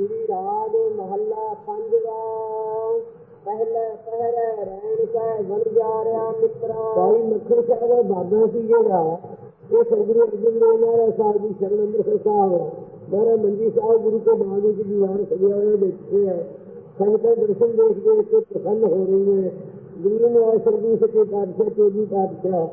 ਸ੍ਰੀ ਰਾਗ ਮਹੱਲਾ ਪੰਜਵਾ ਪਹਿਲੇ ਪਹਿਰੇ ਰਹਿਣ ਕੈ ਬਣ ਜਾ ਰਿਆ ਮਿੱਤਰਾ। ਭਾਈ ਮੱਖਣ ਸਾਹਿਬ ਦਾ ਬਾਬਾ ਸੀ ਜਿਹੜਾ, ਇਹ ਸਤਿਗੁਰੂ ਅਰਜਨ ਦੇਵ ਮਹਾਰਾਜ ਸਾਹਿਬ ਦੀ ਸ਼ਰਨ ਅੰਮ੍ਰਿਤਸਰ ਸਾਹਿਬ ਮਹਾਰਾਜ ਮੰਜੀ ਸਾਹਿਬ ਗੁਰੂ ਕੇ ਬਾਗ ਵਿੱਚ ਦੀਵਾਰ ਸਜਿਆ ਹੋਇਆ ਦੇਖੇ ਹੈ ਸੰਗਤਾਂ ਦਰਸ਼ਨ ਦੇਖ ਕੇ ਕੇ ਪ੍ਰਸੰਨ ਹੋ ਰਹੀ ਹੈ ਗੁਰੂ ਨੇ ਆਸ਼ਰ ਦੀ ਸਕੇ ਪਾਤਸ਼ਾਹ ਚੋਜੀ ਪਾਤਸ਼ਾਹ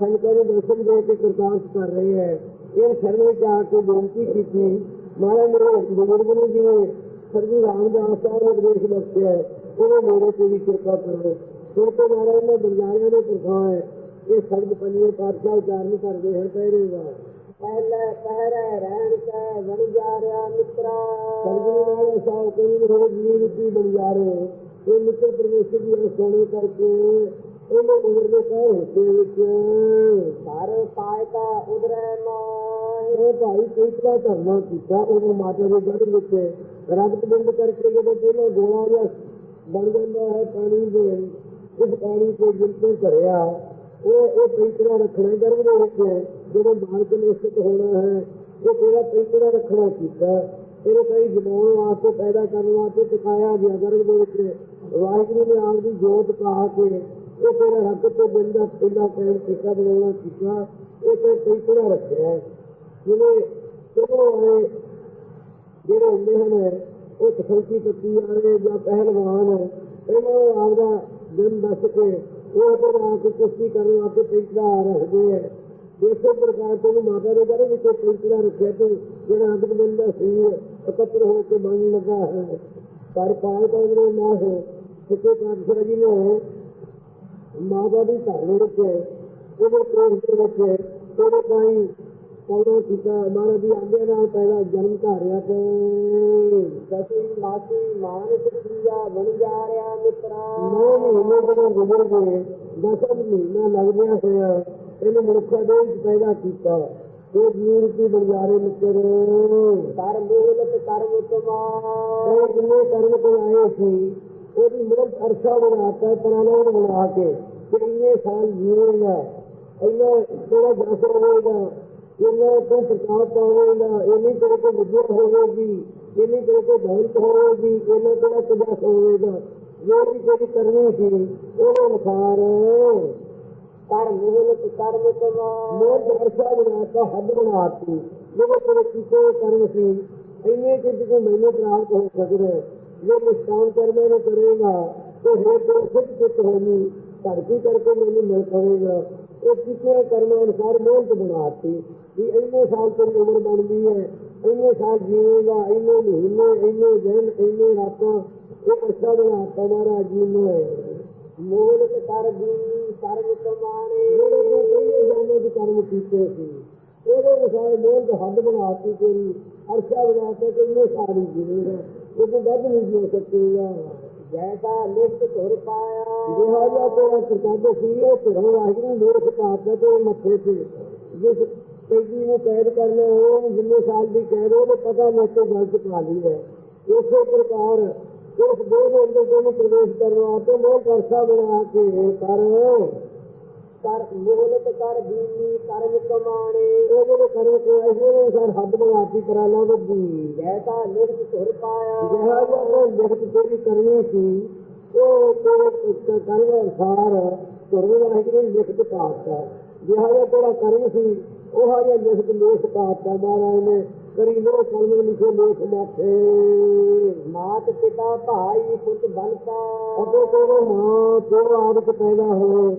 ਸੰਗਤਾਂ ਨੂੰ ਦਰਸ਼ਨ ਦੇ ਕੇ ਕਰਤਾਰਸ ਕਰ ਰਹੇ ਹੈ ਇਹ ਸ਼ਰਨ ਵਿੱਚ ਆ ਕੇ ਬੇਨਤੀ ਕੀਤੀ ਮਹਾਰਾਜ ਮੇਰੇ ਬਜ਼ੁਰਗ ਨੂੰ ਜਿਵੇਂ ਸਰਜੀ ਰਾਮਦਾਸ ਸਾਹਿਬ ਨੇ ਉਪਦੇਸ਼ ਬਖਸ਼ਿਆ ਉਹ ਮੇਰੇ ਤੇ ਵੀ ਕਿਰਪਾ ਕਰੋ। ਸੁਣ ਕੇ ਮਹਾਰਾਜ ਨੇ ਬੰਜਾਰਿਆਂ ਦੇ ਪ੍ਰਸਾਦ ਹੈ। ਇਹ ਸ਼ਬਦ ਪੰਜਵੇਂ ਪਾਤਸ਼ਾਹ ਉਚਾਰਨ ਕਰਦੇ ਹਨ ਪਹਿਰੇਗਾ ਪਹਿਲੇ ਪਹਿਰੇ ਰਹਿਣ ਕੈ ਬਣ ਜਾ ਰਿਆ ਮਿੱਤਰਾ। ਸਰਜੂ ਨਾਲ ਸਾਹਿਬ ਕੋਈ ਹੋ ਜੀ ਰੀਤੀ ਬੰਜਾਰੇ ਇਹ ਮਿੱਤਰ ਪਰਮੇਸ਼ਰ ਦੀ ਸੋਣੇ ਕਰਕੇ ਉਹਨੇ ਉਮਰ ਦੇ ਕਹੇ ਹਿੱਸੇ ਵਿੱਚ ਘਰ ਪਾਇਤਾ ਉਦਰੈ ਮਾਹਿ ਇਹ ਭਾਈ ਕੋਈ ਤਰ੍ਹਾਂ ਧਰਨਾ ਕੀਤਾ ਉਹ ਮਾਤਾ ਦੇ ਗੜ ਵਿੱਚ ਰਗਤ ਬਿੰਦ ਕਰਕੇ ਜਦੋਂ ਪਹਿਲਾਂ ਗੋਲਾ ਜਿਹਾ ਬਣ ਜਾਂਦਾ ਹੈ ਪਾਣੀ ਦੇ, ਉਸ ਪਾਣੀ ਤੇ ਜਿੰਤੂ ਭਰਿਆ, ਉਹ ਇਹ ਪੈਂਤਰਾ ਰੱਖਣਾ, ਗਰਭ ਦੇ ਵਿੱਚ ਜਦੋਂ ਬਾਲਕ ਨਿਸ਼ਚਿਤ ਹੋਣਾ ਹੈ, ਉਹ ਤੇਰਾ ਪੈਂਤਰਾ ਰੱਖਣਾ ਕੀਤਾ। ਤੇਰੇ ਕਈ ਜਮਾਉਣ ਵਾਸਤੇ ਪੈਦਾ ਕਰਨ ਵਾਸਤੇ ਸਿਖਾਇਆ ਗਿਆ, ਗਰਭ ਦੇ ਵਿੱਚ ਵਾਹਿਗੁਰੂ ਨੇ ਆਪ ਦੀ ਜੋਤ ਪਾ ਕੇ ਉਹ ਤੇਰਾ ਹੱਕ ਤੇ ਬਿੰਦਾ ਪਿੰਡਾ ਪੈਣ ਟਿੱਕਾ ਬਣਾਉਣਾ ਕੀਤਾ ਇਹ ਤੇ ਕਈ ਪੈਂਤਰਾ ਰੱਖਿਆ। ਜਿਵੇਂ ਚਲੋ ਜਿਹੜੇ ਹੁੰਦੇ ਹਨ, ਉਹ ਤਖਲਕੀ ਪੱਤੀ ਵਾਲੇ ਜਾਂ ਪਹਿਲਵਾਨ, ਇਹਨਾਂ ਨੂੰ ਆਪਦਾ ਦਿਨ ਦੱਸ ਕੇ ਉਹ ਤੋਂ ਆ ਕੇ ਕੁਸ਼ਤੀ ਕਰਨ ਵਾਸਤੇ ਪੈਂਤਰਾ ਰੱਖਦੇ ਹੈ ਇਸੇ ਪ੍ਰਕਾਰ ਤੋਂ ਮਾਤਾ ਦੇ ਘਰ ਵਿੱਚ ਪੈਂਤਰਾ ਰੱਖਿਆ ਤੇ ਜਿਹੜਾ ਅੰਦਰ ਬੰਦਾ ਸਰੀਰ ਇਕੱਤਰ ਹੋ ਕੇ ਬਣਨ ਲੱਗਾ ਹੈ। ਪਰ ਪਾਏ ਤਾਂ ਉਹਨੇ ਨਾ ਹੋ ਸਿੱਕੇ ਪਾਤਸ਼ਾਹ ਜੀ ਨੇ ਮਾਤਾ ਦੀ ਧਾਰਨ ਵਿੱਚ ਉਹਦੇ ਕੋਲ ਦੇ ਵਿੱਚ ਉਹਦੇ ਤਾਈ ਕੌੜਾ ਕੀਤਾ। ਮਾਰਾ ਦੀ ਆਗਿਆ ਨਾਲ ਪਹਿਲਾ ਜਨਮ ਧਾਰਿਆ ਤੇ ਸਤੀ ਮਾਤੀ ਮਾਨਸ ਪ੍ਰਿਆ ਬਣ ਜਾ ਰਿਆ ਮਿੱਤਰਾ। ਨੌ ਮਹੀਨੇ ਜਦੋਂ ਗੁਜ਼ਰ ਗਏ ਦਸਮ ਮਹੀਨਾ ਲੱਗ ਗਿਆ ਹੋਇਆ ਇਹਨੇ ਮਨੁੱਖਾ ਦੇ ਵਿੱਚ ਪੈਦਾ ਕੀਤਾ। ਇਹ ਜੀਵ ਦੀ ਬੰਜਾਰੇ ਮਿੱਤਰ। ਕਰ ਮੂਲਤ ਕਰਮ ਤੁਮਾ ਇਹ ਜਿੰਨੇ ਕਰਮ ਕੋ ਆਏ ਸੀ ਉਹਦੀ ਮੁਰਤ ਅਰਸ਼ਾ ਬਣਾਤਾ ਪਰਾਨਾ ਬਣਾ ਕੇ ਕਿ ਇੰਨੇ ਸਾਲ ਜੀਵੇਗਾ ਇੰਨਾ ਤੇਰਾ ਜਸ ਹੋਵੇਗਾ ਇੰਨਾ ਤੋਂ ਪ੍ਰਤਾਪ ਪਾਵੇਗਾ, ਇੰਨੀ ਤੇਰੇ ਕੋ ਵਿਦਿਆ ਹੋਵੇਗੀ, ਇੰਨੀ ਤੇਰੇ ਕੋ ਦੌਲਤ ਹੋਵੇਗੀ, ਇੰਨਾ ਤੇਰਾ ਤਜਸ ਹੋਵੇਗਾ। ਜੋ ਵੀ ਤੇਰੀ ਕਰਨੀ ਸੀ, ਉਹਦੇ ਅਨੁਸਾਰ ਕਰ ਮੂਲਤ ਕਰਮ ਤੁਮਾ ਮੋਰ ਦਰਸ਼ਾ ਬਣਾਤਾ ਹੱਦ ਬਣਾਤੀ। ਜਿਹੜੇ ਤੇਰੇ ਕੀਤੇ ਕਰਮ ਸੀ, ਇੰਨੇ ਚਿੱਤ ਕੋ ਮੈਨੂੰ ਪ੍ਰਾਪਤ ਹੋ ਸਕਦਾ ਹੈ। ਜੇ ਨਿਸ਼ਕਾਮ ਕਰਮਾਂ ਨੂੰ ਕਰੇਗਾ तो ਹੋ ਤੇਰੇ ਸਿੱਧ ਚਿੱਤ ਹੋਣੀ, ਧਰਤੀ ਕਰਕੇ ਮੈਨੂੰ ਮਿਲ ਪਵੇਗਾ। ਇਹ ਕੀਤੇ ਕਰਮਾਂ ਅਨੁਸਾਰ ਮੋਹਤ ਬਣਾਤੀ ਇੰਨੇ ਸਾਲ ਤੇਰੀ ਉਮਰ ਬਣਦੀ ਹੈ, ਇੰਨੇ ਸਾਲ ਜੀਵੇਗਾ, ਇੰਨੇ ਮਹੀਨੇ, ਇੰਨੇ ਦਿਨ, ਇੰਨੇ ਰਾਤਾਂ, ਇਹ ਅੱਛਾ ਬਣਾਤਾ ਮਹਾਰਾਜ ਜੀ ਨੇ। ਮੂਲਤ ਕਰ ਕਰਮ ਤੁਮਾਣੇ ਜਿਹੜੇ ਕੋ ਪਹਿਲੇ ਜਨਮ ਦੇ ਕਰਮ ਕੀਤੇ ਸੀ। ਉਹਦੇ ਅਨੁਸਾਰ ਮੋਹਨ ਦਾ ਹੱਦ ਬਣਾਤੀ ਤੇਰੀ। ਅਰਸ਼ਾ ਬਣਾਤਾ ਕੋਈ ਇੰਨੇ ਸਾਰੀ ਜੀਵੇਗਾ ਉਹ ਤੋਂ ਵੱਧ ਨਹੀਂ ਜੀ ਸਕੇਗਾ। ਜੈਸਾ ਲਿਖਤ ਧੁਰ ਪਾਇਆ। ਜਿਹੜਾ ਤੇਰਾ ਕਰਤੱਵ ਸੀ, ਉਹ ਧਰਮ ਵਾਹਿਗੁਰੂ ਨੇ ਲੋਕ ਪਾਤਾ ਤੇ ਮੱਥੇ ਤੇ ਜਿਸ ਕੈਦੀ ਨੂੰ ਕੈਦ ਕਰਨਾ ਉਹ ਜਿੰਨੇ ਸਾਲ ਦੀ ਕੈਦ ਉਹਨੂੰ ਪਤਾ ਮੈਂ ਤੋਂ ਗਲਤ ਪਾ ਲਈ ਹੈ। ਇਸੇ ਪ੍ਰਕਾਰ ਉਸ ਦੇਹ ਦੇ ਅੰਦਰ ਤੁਹਾਨੂੰ ਪ੍ਰਵੇਸ਼ ਕਰਵਾ ਤੇ ਮੋਹ ਕਰਸਾ ਬਣਾ ਕੇ ਕਰ। ਕਰ ਮੂਲਤ ਕਰ ਦੀ ਕਰਮ ਤੁਮਾਣੇ ਉਹ ਜਿਹੜੇ ਕਰਮ ਕੋ ਐਸੇ ਅਨੁਸਾਰ ਹੱਦ ਬਣਾਤੀ ਕਰਾਲਾ ਵੱਡੀ ਜੈਸਾ ਲਿਖਤ ਧੁਰ ਪਾਇਆ। ਜਿਹੜਾ ਜਿਹਾ ਉਹ ਲਿਖਤ ਤੇਰੀ ਕਰਨੀ ਸੀ ਉਹ ਤੇਰੇ ਕਰਮ ਅਨੁਸਾਰ ਤੁਰਵੇ ਵਾਹਿਗੁਰੂ ਲਿਖਤ ਪਾਤਾ। ਜਿਹੜਾ ਜਿਹਾ ਤੇਰਾ ਕਰਮ ਸੀ ਉਹ ਜਿਹਾ ਲਿਖਤ ਲੇਖ ਪਾਤਾ ਮਹਾਰਾਜ ਨੇ ਕਰੀ ਲੋ ਕਲਮ ਲਿਖੇ ਲੇਖ ਮਾਥੇ। ਮਾਤ ਪਿਤਾ ਭਾਈ ਪੁੱਤ ਬਨਤਾ ਅਤੇ ਤੇਰੇ ਮਾਂ ਤੇਰਾ ਆਦਤ ਪੈਦਾ ਹੋਏ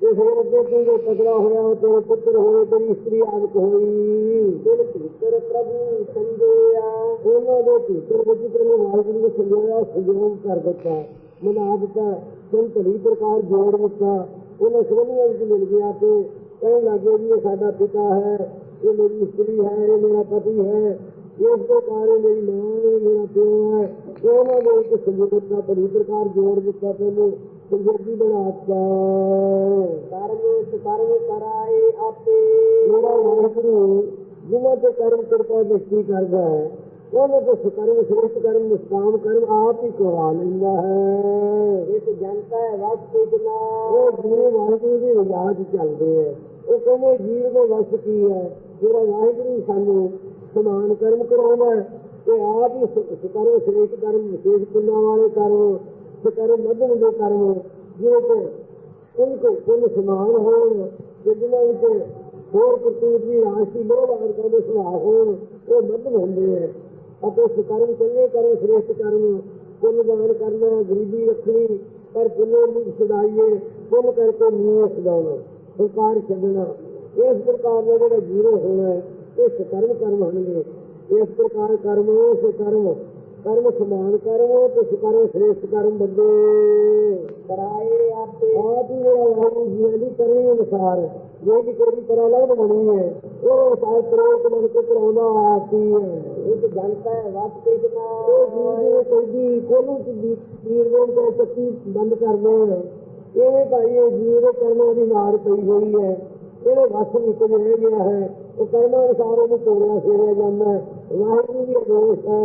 ਤੇ ਫਿਰ ਅੱਗੇ ਤੂੰ ਜੋ ਤਗੜਾ ਹੋਇਆ ਉਹ ਤੇਰੇ ਪੁੱਤਰ ਹੋਏ ਤੇਰੀ ਇਸਤਰੀ ਆਦਤ ਹੋਈ। ਦਿਲ ਭੀਤਰ ਪ੍ਰਭੂ ਸੰਜਿਆ ਉਹਨਾਂ ਦੇ ਭੀਤਰ ਵਿੱਚ ਤੈਨੂੰ ਵਾਹਿਗੁਰੂ ਨੇ ਸੰਜੋਇਆ ਸੰਜੋਗ ਕਰ ਦਿੱਤਾ ਮਨਾ ਤੈਨੂੰ ਭਲੀ ਪ੍ਰਕਾਰ ਜੋੜ ਦਿੱਤਾ। ਉਹਨਾਂ ਸੋਹਣੀਆਂ ਵਿੱਚ ਮਿਲ ਗਿਆ ਤੇ ਕਹਿਣ ਲੱਗੇ ਵੀ ਇਹ ਸਾਡਾ ਪਿਤਾ ਹੈ ਇਹ ਮੇਰੀ ਇਸਤਰੀ ਹੈ ਇਹ ਮੇਰਾ ਪਤੀ ਹੈ ਇਸ ਤੋਂ ਕਾਰਨ ਮੇਰੀ ਮਾਂ ਹੈ ਮੇਰਾ ਪਿਓ ਹੈ। ਉਹਨਾਂ ਦੇ ਵਿੱਚ ਸੰਜੋਗ ਦਾ ਭਲੀ ਪ੍ਰਕਾਰ ਜੋੜ ਦਿੱਤਾ ਤੈਨੂੰ ਸੰਜੋਗੀ ਬਣਾਤਾ ਕਰਮ ਸੁਕਰਮ ਕਰਾਏ ਆਪੇ। ਮੇਰਾ ਵਾਹਿਗੁਰੂ ਜਿਨ੍ਹਾਂ ਤੇ ਕਰਮ ਕਿਰਪਾ ਦ੍ਰਿਸ਼ਟੀ ਕਰਦਾ ਹੈ ਉਹਨਾਂ ਦੇ ਸਕਰਮ ਸ੍ਰੇਸ਼ਟ ਕਰਮ ਨਿਸ਼ਕਾਮ ਕਰਮ ਆਪ ਹੀ ਕਰਵਾ ਲੈਂਦਾ ਹੈ। ਇਸ ਜਨਤਾ ਵਸ ਕਿਤਨਾ ਉਹ ਗੁਰੂ ਵਾਹਿਗੁਰੂ ਦੀ ਰਜਾ 'ਚ ਚੱਲਦੇ ਹੈ। ਉਹ ਕਹਿੰਦੇ ਜੀਵ ਦੇ ਵਸ ਕੀ ਹੈ? ਜਿਹੜਾ ਵਾਹਿਗੁਰੂ ਸਾਨੂੰ ਸਮਾਨ ਕਰਮ ਕਰਾਉਂਦਾ ਹੈ ਤੇ ਆਪ ਹੀ ਸ- ਕਰੋ ਸ਼੍ਰੇਸ਼ਟ ਕਰਮ ਵਿਸ਼ੇਸ਼ ਪੁੰਨਾਂ ਵਾਲੇ ਕਰੋ ਤੇ ਕਰੋ ਮਧਮ ਦੇ ਕਰਮ ਜਿਹਦੇ ਤੇ ਕੁੱਲ ਕੋ ਕੁੱਲ ਸਮਾਨ ਹੋਣ ਜਿਹਨਾਂ ਵਿੱਚ ਹੋਰ ਪ੍ਰਤੀਤ ਵੀ ਰਾਸ਼ੀ ਲੋਭ ਆਦਿ ਦੇ ਸੁਭਾਅ ਹੋਣ ਉਹ ਮਧਮ ਹੁੰਦੇ ਹੈ। ਅਤੇ ਸੁਕਰਮ ਚੰਗੇ ਕਰੋ, ਸ਼੍ਰੇਸ਼ਟ ਕਰਮ ਪੁੰਨ ਦਾਨ ਕਰਨਾ, ਗਰੀਬੀ ਰੱਖਣੀ, ਪਰ ਪੁੰਨੇ ਨੂੰ ਸਦਾਈਏ, ਪੁੰਨ ਕਰਕੇ ਨੀਵੇਂ ਸਦਾਉਣਾ ਸਰਕਾਰ ਛੱਡਣਾ। ਇਸ ਪ੍ਰਕਾਰ ਦਾ ਜਿਹੜਾ ਜੀਰੋ ਹੋਣਾ ਇਹ ਸਕਰਮ ਕਰਮ ਹੋਣਗੇ। ਇਸ ਪ੍ਰਕਾਰ ਕਰਮ ਸੁਕਰਮ ਕਰਮ ਸਮਾਨ ਕਰਮ ਤੇ ਸੁਕਰਮ ਸ਼੍ਰੇਸ਼ਟ ਕਰਮ ਬੰਦੇ। ਕਰਾਏ ਆਪੇ। ਆਪ ਹੀ ਜਿਹੜਾ ਵਾਹਿਗੁਰੂ ਜੀ ਦੀ ਕਰਨੀ ਅਨੁਸਾਰ। ਜੋ ਵੀ ਕੋਈ ਪ੍ਰਲੰਘ ਬਣੀ ਹੈ। ਉਹ ਸਾਲ ਪ੍ਰੇਤ ਮਨ ਕੇ ਕਰਾਉਂਦਾ ਆਪ ਹੀ ਹੈ। ਇੱਕ ਜਨਤਾ ਵਤ ਕ੍ਰਿਸ਼ਨਾ ਉਹ ਜੀਵ ਕੋਈ ਵੀ ਕੋਲੋਂ ਦੀ ਪੀਰ ਦੇ ਤੇ ਚੱਕੀ ਬੰਦ ਕਰਦੇ ਹੈ। ਇਹ ਭਾਈ ਇਹ ਜੀਵ ਕਰਮਾਂ ਦੀ ਮਾਰ ਪਈ ਹੋਈ ਹੈ। ਇਹਦੇ ਵਸ ਵਿੱਚ ਰਹਿ ਗਿਆ ਹੈ। ਉਹ ਕਰਮਾਂ ਅਨੁਸਾਰ ਉਹਨੂੰ ਤੋੜਿਆ ਫੇਰਿਆ ਜਾਂਦਾ ਹੈ ਵਾਹਿਗੁਰੂ ਦੀ ਅਦੋਸ਼ ਹੈ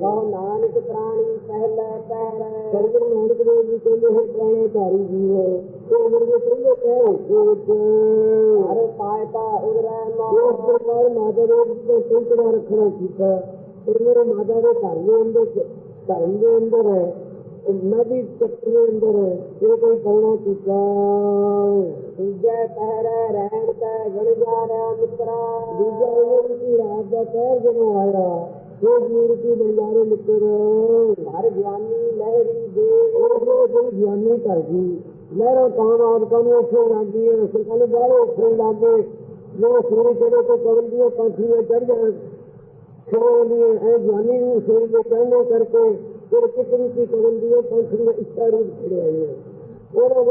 ਕਹੋ ਨਾਨਕ ਪ੍ਰਾਣੀ ਪਹਿਲੇ ਪਹਿਰੇ ਸਰਗੁਰੂ ਨਾਨਕ ਦੇਵ ਜੀ ਕਹਿੰਦੇ ਹੈ ਪ੍ਰਾਣੇ ਧਾਰੀ ਜੀਵ ਉਹ ਮੇਰੇ ਦੇ ਪਹਿਲੇ ਕਹਿ ਸੋਚ ਹਰ ਪਾਇਤਾ ਉਦਰੈ ਉਸ ਮੋ ਪ੍ਰਕਾਰ ਮਾਤਾ ਦੇ ਉੱਤੇ ਸੰਤੜਾ ਰੱਖਣਾ ਕੀਤਾ ਫਿਰ ਮੇਰੇ ਮਾਤਾ ਦੇ ਘਰ ਦੇ ਅੰਦਰ ਧਰਮ ਦੇ ਅੰਦਰ ਹੈ ਨਦੀ ਚੱਕਰ ਦੇ ਅੰਦਰ ਹੈ ਇਹ ਕੋਈ ਕੌਣਾ ਕੀਤਾ ਗਣ ਜਾ ਰਿਹਾ ਮਿੱਤਰਾ ਦੂਜਾ ਇਹ ਕਿ ਰਾਤ ਦਾ ਕਹਿਰ ਜਦੋਂ ਆਇਆ ਉਹ ਜੀਵ ਕੀ ਬੰਜਾਰੇ ਮਿੱਤਰ ਹਰ ਗਿਆਨੀ ਲਹਿਰੀ ਦੇ ਉਹ ਜਿਹੜੀ ਗਿਆਨੀ ਕਰ ਗਈ ਲਹਿਰਾਂ ਕਾਮ ਆਦਿਕਾਂ ਨੂੰ ਉੱਥੇ ਜਾਂਦੀ ਹੈ ਸਰਕਾਰ ਨੂੰ ਬਾਹਰ ਉੱਥੇ ਲਾਗੇ ਜੋ ਸੂਰਜ ਚੜੇ ਤੋਂ ਕਵਲ ਦੀਆਂ ਪੰਛੀਆਂ ਚੜ ਜਾਣ ਖੋਲ ਦੀ ਹੈ ਗਿਆਨੀ ਨੂੰ ਸੂਰਜ ਦੇ ਚੜ੍ਹਨੇ ਕਰਕੇ ਫਿਰ ਕਿਤਨੀ ਕੀ ਕਵਲ ਦੀਆਂ ਪੰਛੀਆਂ ਇੱਛਾ ਰੂਪ ਖੜੇ ਆਏ ਨੇ ਉਹਨਾਂ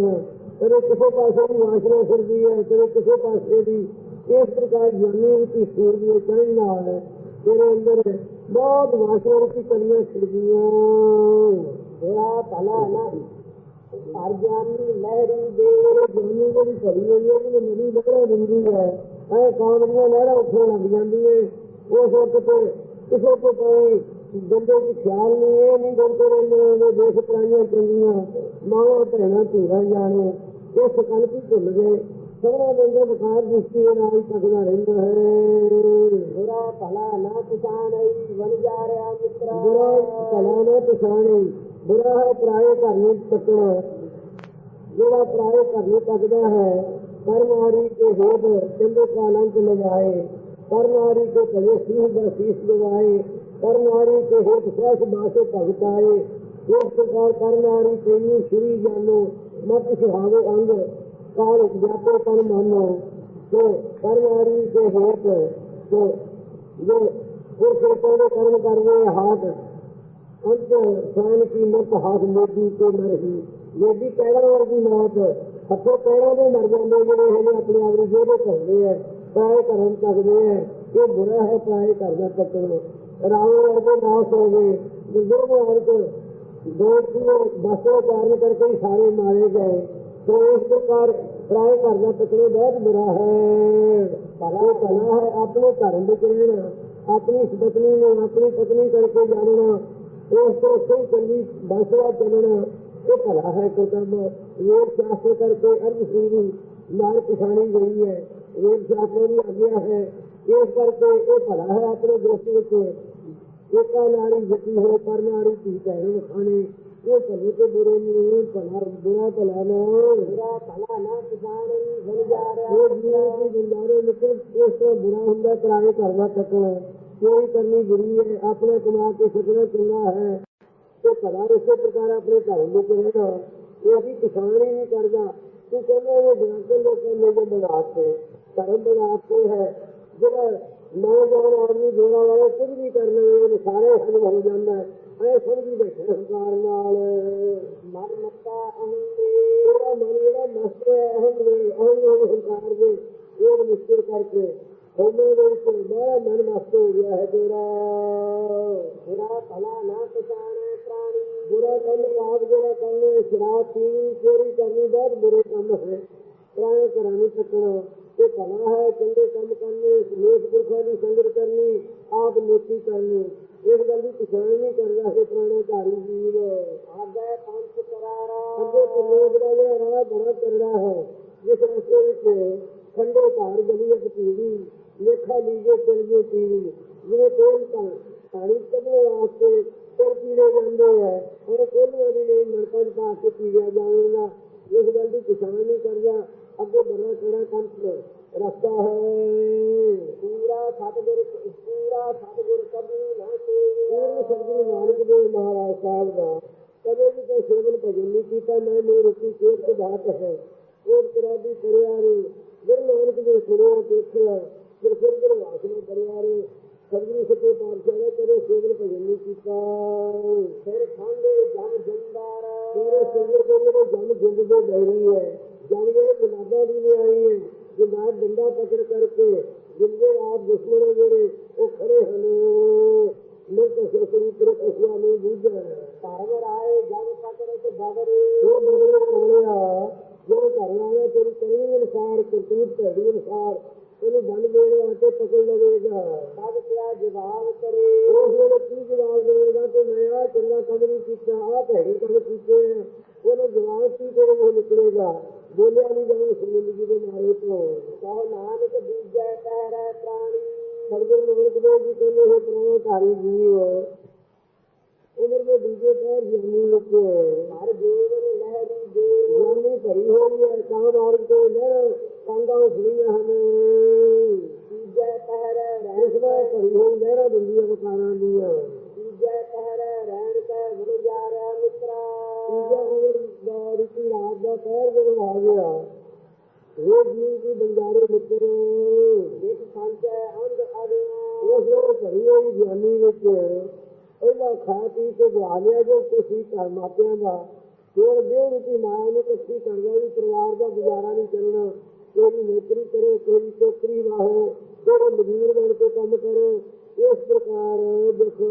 ਦੇ ਕਦੇ ਕਿਸੇ ਪਾਸੇ ਦੀ ਵਾਸ਼ਨਾ ਫਿਰਦੀ ਹੈ ਕਦੇ ਕਿਸੇ ਪਾਸੇ ਦੀ ਇਸ ਪ੍ਰਕਾਰ ਗਿਆਨੀ ਰੂਪੀ ਸੂਰਜ ਦੇ ਚੜ੍ਹਨ ਨਾਲ ਤੇਰੇ ਅੰਦਰ ਬਹੁਤ ਵਾਸ਼ਨਾ ਰੂਪੀ ਕਲੀਆਂ ਖਿੜਦੀਆਂ ਤੇਰਾ ਭਲਾ ਨਾ ਹਰ ਗਿਆਨੀ ਲਹਿਰੀ ਦੇ ਜਮਨੀ ਜਿਹੜੀ ਭਰੀ ਹੋਈ ਹੈ ਉਹ ਨਦੀ ਲਹਿਰਾਂ ਦਿੰਦੀ ਹੈ। ਐ ਦੀਆਂ ਲਹਿਰਾਂ ਉੱਠਣ ਲੱਗ ਜਾਂਦੀ ਹੈ ਉਸ ਵਕਤ ਕਿਸੇ ਕੋ ਕੋਈ ਬੰਦੇ ਦੀ ਖਿਆਲ ਨਹੀਂ, ਇਹ ਨਹੀਂ ਗੁੰਦੇ ਰਹਿੰਦੇ ਉਹਦੇ ਦੇਸ਼ ਪ੍ਰਾਣੀਆਂ ਚੰਗੀਆਂ ਮਾਵਾਂ ਭੈਣਾਂ ਧੀਰਾਂ ਜਾਣੇ ਇਹ ਸਕਲਪ ਭੁੱਲ ਗਏ। ਸੋਹਣਾ ਬੰਦੇ ਬੁਖਾਰ ਦ੍ਰਿਸ਼ਟੀ ਨਾਲ ਹੀ ਰਹਿੰਦਾ ਹੈ। ਬੁਰਾ ਭਲਾ ਨਾ ਪਛਾਣਈ ਬਣ ਜਾ ਰਿਹਾ ਮਿੱਤਰਾ। ਬੁਰਾ ਭਲਾ ਨਾ ਪਛਾਣੇ, ਬੁਰਾ ਹੈ ਪਰਾਏ ਘਰ ਨੂੰ ਤੱਕਣਾ। ਜਿਹੜਾ ਪਰਾਏ ਘਰ ਨੂੰ ਤੱਕਦਾ ਹੈ ਕਰਮਾਰੀ ਕੇ ਹੋਦ ਚੰਦੇ ਕਾ ਅਨੰਤ ਲਗਾਏ ਕਰਮਾਰੀ ਕੇ ਭਲੇ ਸ਼ੀਸ਼ ਦਾ ਸੀਸ ਲਗਾਏ ਕਰਮਾਰੀ ਤੇ ਹੋਦ ਸਹਿਸ ਬਾਸੇ ਭਗਤ ਆਏ। ਇਸ ਪ੍ਰਕਾਰ ਕਰਮਾਰੀ ਤੈਨੂੰ ਸ਼੍ਰੀ ਜਾਨੋ, ਮਤ ਸੁਹਾਵੋ ਅੰਗ, ਕਾਲ ਜਾਪੋ ਤਨ ਮਾਨੋ। ਸੋ ਕਰਮਾਰੀ ਕੇ ਹੋਦ ਸੋ ਜੋ ਉਹ ਖੇਤਾਂ ਦੇ ਕਰਮ ਕਰਦੇ ਹਾਥ, ਅੰਤ ਸਾਨ ਕੀ ਮਤ ਹਾਥ ਮੋਦੀ ਤੇ ਮਰਹੀ ਮੋਦੀ ਪੈਰਾਂ ਵਰਗੀ ਮੌਤ ਹੱਥੋਂ ਪੈਰਾਂ ਦੇ ਮਰ ਜਾਂਦੇ ਜਿਹੜੇ ਹੈਗੇ ਆਪਣੇ ਆਪ ਨੂੰ ਜਿਹੜੇ ਕਰਦੇ ਆ ਪਾਏ ਕਰਨ ਸਕਦੇ ਆ। ਇਹ ਬੁਰਾ ਹੈ ਪਾਏ ਕਰਦਾ ਤੱਕਣ ਰਾਵਣ ਵਰਗੇ ਨਾਸ ਹੋ ਗਏ ਗੁਰਦੁਆਰਾ ਮਾਰਕ ਦੋ ਕਿਲੋ ਦਸੋ ਕਾਰਨ ਕਰਕੇ ਹੀ ਸਾਰੇ ਮਾਰੇ ਗਏ ਸੋ ਇਸ ਪ੍ਰਕਾਰ ਪ੍ਰਾਏ ਕਰਦਾ ਤੱਕਣੇ ਬਹੁਤ ਬੁਰਾ ਹੈ ਭਲਾ ਭਲਾ ਹੈ ਆਪਣੇ ਧਰਮ ਵਿੱਚ ਰਹਿਣਾ ਆਪਣੀ ਪਤਨੀ ਨੂੰ ਆਪਣੀ ਪਤਨੀ ਕਰਕੇ ਜਾਣਨਾ ਉਸ ਤੋਂ ਸਹੀ ਚੰਗੀ ਬਸਵਾ ਚੱਲਣਾ ਇਹ ਭਲਾ ਹੈ ਕਰਤੱਵ ਵੇਦ ਸ਼ਾਸਤਰ ਕਰਕੇ ਅਰਧ ਸ੍ਰੀ ਮਾਰ ਪਛਾਣੀ ਗਈ ਹੈ ਵੇਦ ਸ਼ਾਸਤਰ ਦੀ ਆਗਿਆ ਹੈ ਇਸ ਕਰਕੇ ਇਹ ਭਲਾ ਹੈ ਆਪਣੇ ਦ੍ਰਿਸ਼ਟੀ ਵਿੱਚ। ਏਕਾ ਨਾਰੀ ਜਤੀ ਹੋ ਪਰ ਨਾਰੀ ਧੀ ਭੈਣ ਖਾਣੇ ਇਹ ਭਲੇ ਤੇ ਬੁਰੇ ਨੂੰ ਭਲਾ ਬੁਰਾ ਭਲਾ ਨਾ ਬੁਰਾ ਭਲਾ ਨਾ ਪਛਾਣਈ ਬਣ ਜਾ ਰਿਹਾ। ਉਹ ਜੀਵਨ ਦੀ ਗੁਜ਼ਾਰੇ ਨਿਕਲ ਇਸ ਤੋਂ ਬੁਰਾ ਹੁੰਦਾ ਕਰਾਏ ਕਰਨਾ ਤੱਕਣਾ ਕੋਈ ਕਰਨੀ ਬੁਰੀ ਹੈ ਆਪਣੇ ਕਮਾ ਕੇ ਸਕਣਾ ਚੰਗਾ ਹੈ। ਤੇ ਭਲਾ ਇਸੇ ਪ੍ਰਕਾਰ ਆਪਣੇ ਧਰਮ ਵਿੱਚ ਰਹਿਣਾ ਇਹ ਅਸੀਂ ਪਛਾਣ ਹੀ ਨਹੀਂ ਕਰਦਾ। ਤੂੰ ਕਹਿੰਦਾ ਇਹ ਬਿਆਨ ਲੋਕਾਂ ਨੇ ਜੋ ਬਣਾਤੇ ਧਰਮ ਬਣਾਤੇ ਹੈ। ਜਿਹੜਾ ਨੌਜਵਾਨ ਆਦਮੀ ਜੋੜਾ ਵਾਲਾ ਕੁਝ ਵੀ ਕਰ ਲਵੇ ਉਹਨੂੰ ਸਾਰੇ ਹਜ਼ਮ ਹੋ ਜਾਂਦਾ ਹੈ। ਐ ਸਮਝੀ ਬੈਠੇ ਹੰਕਾਰ ਨਾਲ। ਮਨ ਮੱਤਾ ਅਹੰਦੇ ਮਨ ਜਿਹੜਾ ਮਸਤ ਹੈ ਅਹਮ ਦੇ ਅਹਮ ਦੇ ਦੇ ਇਹ ਮੁਸ਼ਕਿਲ ਕਰਕੇ ਹੋਮੇ ਦੇ ਵਿੱਚ ਬੜਾ ਮਨ ਮਸਤ ਹੋ ਗਿਆ ਹੈ ਤੇਰਾ ਬੁਰਾ ਭਲਾ ਨਾ ਪਛਾਣੇ ਪ੍ਰਾਣੀ। ਬੁਰਾ ਕੰਮ ਆਪ ਜਿਹੜਾ ਕਰਨੇ ਸ਼ਰਾਬ ਪੀਣੀ, ਚੋਰੀ ਕਰਨੀ, ਬਹੁਤ ਬੁਰੇ ਕੰਮ ਹੈ। ਪੁਰਾਣੇ ਘਰਾਂ ਨੂੰ ਚੱਕਣਾ ਇਹ ਭਲਾ ਹੈ ਚੰਗੇ ਕੰਮ ਕਰਨੇ ਨੇਕ ਪੁਰਖਾਂ ਦੀ ਸੰਗਤ ਕਰਨੀ ਆਪ ਨੇਕੀ ਕਰਨੀ। ਇਸ ਗੱਲ ਦੀ ਪਛਾਣ ਨਹੀਂ ਕਰਦਾ ਹੈ ਪੁਰਾਣੇ ਧਾਰੀ ਜੀਵ। ਆਗੇ ਪੰਥ ਕਰਾਰਾ। ਅੱਗੇ ਪ੍ਰਲੋਕ ਦਾ ਜਿਹੜਾ ਰਾਹ ਬੜਾ ਕਰੜਾ ਹੈ। ਜਿਸ ਰਸਤੇ ਵਿੱਚ ਖੰਡੇ ਘਰ ਗਲੀ ਇੱਕ ਪੀੜੀ ਲੇਖਾ ਲੀਜੇ ਚਲ ਗਏ ਟੀਵੀ ਜਿਵੇਂ ਤੇਲ ਤਾਂ ਪਾਣੀ ਕੱਢਣ ਵਾਸਤੇ ਤੇਲ ਪੀਣੇ ਜਾਂਦੇ ਆ ਉਹ ਕੋਈ ਵਾਰੀ ਨਹੀਂ ਨਰਕਾਂ ਚ ਪਾ ਕੇ ਪੀਆ ਜਾਵੇਗਾ। ਇਸ ਗੱਲ ਦੀ ਪਛਾਣ ਨਹੀਂ ਕਰਦਾ। ਅੱਗੇ ਬੜਾ ਕਿਹੜਾ ਕੰਮ ਰਸਤਾ ਹੈ। ਪੂਰਾ ਸਤਿਗੁਰ ਪੂਰਾ ਸਤਿਗੁਰ ਕਬੂ ਨਾ ਸੇਵਿਆ ਇਹ ਸਤਿਗੁਰੂ ਨਾਨਕ ਦੇਵ ਮਹਾਰਾਜ ਸਾਹਿਬ ਦਾ। ਕਦੇ ਵੀ ਕੋਈ ਸੇਵਨ ਭਜਨ ਨਹੀਂ ਕੀਤਾ ਮੈਂ ਮੇਰੀ ਰੁਚੀ ਕੇਤ ਕੇ ਬਾਤ ਹੈ। ਉਹ ਕਰਾਦੀ ਕਰਿਆ ਰੇ ਗੁਰੂ ਨਾਨਕ ਦੇ ਸੁਣਿਆ, ਦੇਖਿਆ ਫਿਰ ਫਿਰ ਗੁਰੂ ਵਾਸਨਾ ਕਰਿਆ ਰੇ ਸਤਿਗੁਰੂ ਸੱਚੇ ਪਾਤਸ਼ਾਹ ਨੇ ਕਦੇ ਸੇਵਨ ਭਜਨ ਨਹੀਂ ਕੀਤਾ। ਫਿਰ ਖਾਂਦੇ ਜਨ ਜੰਦਾਰ। ਮੇਰੇ ਸੰਗਤ ਦੇ ਜਿਹੜੇ ਜਨ ਜਿੰਦ ਦੇ ਬੈਰੀ ਹੈ ਜਨ ਜਿਹੜੇ ਜਨਾਬਾਂ ਦੀ ਨਹੀਂ ਆਈ ਹੈ ਜਨਾਬ ਡੰਡਾ ਪਕੜ ਕਰਕੇ ਜਿੰਦੇ ਆਪ ਦੁਸ਼ਮਣ ਜਿਹੜੇ ਉਹ ਖੜੇ ਹਨ। ਮੈਂ ਤਾਂ ਸੋਚੀ ਤੇਰੇ ਕਸਿਆ ਨਹੀਂ ਬੁੱਝਾ ਧਰਮ ਰਾਏ ਜਨ ਪਕੜੇ ਤੇ ਬਗਰੇ ਉਹ ਬਗੜੇ ਕੋਲਿਆ ਜੋ ਘਰ ਵਾਲਾ ਤੇਰੀ ਕਰੀ ਅਨਸਾਰ ਕਰਤੂਤ ਭੈੜੀ ਅਨਸਾਰ ਉਹਨੂੰ ਬੰਦ ਦੇਣ ਵਾਸਤੇ ਪਕੜ ਲਵੇਗਾ। ਸਭ ਕਿਆ ਜਵਾਬ ਕਰੇ। ਉਸ ਵੇਲੇ ਕੀ ਜਵਾਬ ਦੇਵੇਗਾ ਕਿ ਮੈਂ ਆ ਚੰਗਾ ਕੰਮ ਨਹੀਂ ਕੀਤਾ ਆ ਭੈੜੇ ਕੰਮ ਕੀਤੇ ਆ। ਉਹਨੂੰ ਜਵਾਬ ਕੀ ਕੋਲੋਂ ਉਹ ਨਿਕਲੇਗਾ? ਬੋਲਿਆ ਨਹੀਂ ਜਾਣਾ ਜ਼ਿੰਦਗੀ ਦੇ ਮਾਰੇ ਤੋਂ। ਕਹੋ ਨਾਨਕ ਬੀਜੈ ਪਹਿਰੈ ਪ੍ਰਾਣੀ। ਸਤਿਗੁਰੂ ਨਾਨਕ ਦੇਵ ਜੀ ਕਹਿੰਦੇ ਹੋ ਪ੍ਰਾਣ ਧਾਰੀ ਜੀਵ ਉਮਰ ਦੇ ਦੂਜੇ ਪੈਰ ਜਾਨੀ ਵਿੱਚ। ਹਰ ਜੀਵਨ ਲਹਿਰੀ ਦੇ। ਜਾਨੀ ਭਰੀ ਹੋਈ ਹੈ ਕਾਂ ਮਾਰਗ ਤੋਂ ਲਹਿਰ ਕਾਂਗਾ ਸੁਣੀਆਂ ਹਨ ਬੀਜੈ ਪਹਿਰੈ ਰਹਿਣ ਰਹਿਸਵਾ ਭਰੀ ਹੋਈ ਲਹਿਰਾਂ ਵਕਾਰਾਂ ਦੀਆਂ ਬੀਜੈ ਪਹਿਰੈ ਰਹਿਣ ਕੈ ਗੁਰੂ ਜਾਰਿਆ ਮਿੱਤਰਾ। ਤੀਜਾ ਉਮਰ ਦਾ ਰਿਤੀ ਰਾਤ ਦਾ ਪੈਰ ਜਦੋਂ ਆ ਗਿਆ ਇਹ ਜੀਵ ਦੀ ਬੰਜਾਰੇ ਮਿੱਤਰ। ਜਿਸ ਸੰਚੈ ਅੰਧ ਅਗਿਆ ਉਸ ਵੇਲੇ ਭਰੀ ਹੋਈ ਗਿਆਨੀ ਵਿੱਚ ਇਹਦਾ ਖਾ ਪੀ ਕੇ ਗਵਾ ਲਿਆ ਜੋ ਤੁਸੀਂ ਘਰ ਮਾਪਿਆਂ ਦਾ। ਫਿਰ ਦੇਹ ਰੂਪੀ ਮਾਇਆ ਨੂੰ ਇਕੱਠੀ ਕਰਦਾ ਵੀ ਪਰਿਵਾਰ ਦਾ ਗੁਜ਼ਾਰਾ ਨਹੀਂ ਚੱਲਣਾ ਕੋਈ ਨੌਕਰੀ ਕਰੋ ਕੋਈ ਟੋਕਰੀ ਵਾਹੋ ਕੋਈ ਮਜ਼ਦੂਰ ਬਣ ਕੇ ਕੰਮ ਕਰੋ। ਇਸ ਪ੍ਰਕਾਰ ਦੇਖੋ